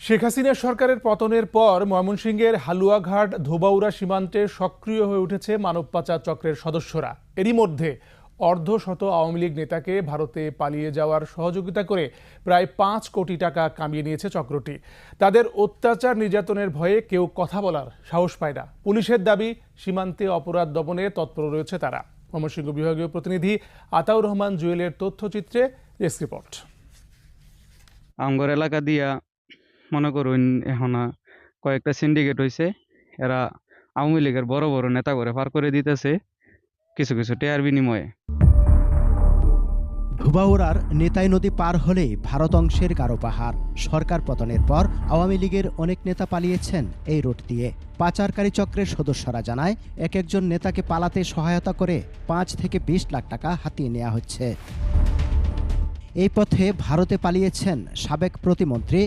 শেখ হাসিনা সরকারের পতনের পর ময়মনসিংহের হালুয়াঘাট ধোবাউড়া সীমান্তে সক্রিয় হয়ে উঠেছে মানব পাচার চক্রের সদস্যরা। এরই মধ্যে অর্ধশত আওয়ামী লীগ নেতাকে ভারতে পালিয়ে যাওয়ার সহযোগিতা করে প্রায় পাঁচ কোটি টাকা কামিয়ে নিয়েছে চক্রটি। তাদের অত্যাচার নির্যাতনের ভয়ে কেউ কথা বলার সাহস পায় না। পুলিশের দাবি, সীমান্তে অপরাধ দমনে তৎপর রয়েছে তারা। ময়মনসিংহ বিভাগীয় প্রতিনিধি আতাউর রহমান জুয়েলের তথ্যচিত্রে ডেস্ক রিপোর্ট। আমগর এলাকা দিয়া মনে করুন, এখন কয়েকটা সিন্ডিকেট হইছে, এরা আওয়ামী লীগের বড় বড় নেতা করে পার করে দিতেছে কিছু কিছু টেয়ার বিনিময়ে। ধুবাউড়ার নেতাই নদী পার হলেই ভারত অংশের গারো পাহাড়। সরকার পতনের পর আওয়ামী লীগের অনেক নেতা পালিয়েছেন এই রুট দিয়ে। পাচারকারী চক্রের সদস্যরা জানায়, এক একজন নেতাকে পালাতে সহায়তা করে পাঁচ থেকে বিশ লাখ টাকা হাতিয়ে নেওয়া হচ্ছে। এই পথে ভারতে পালিয়েছেন সাবেক প্রতিমন্ত্রী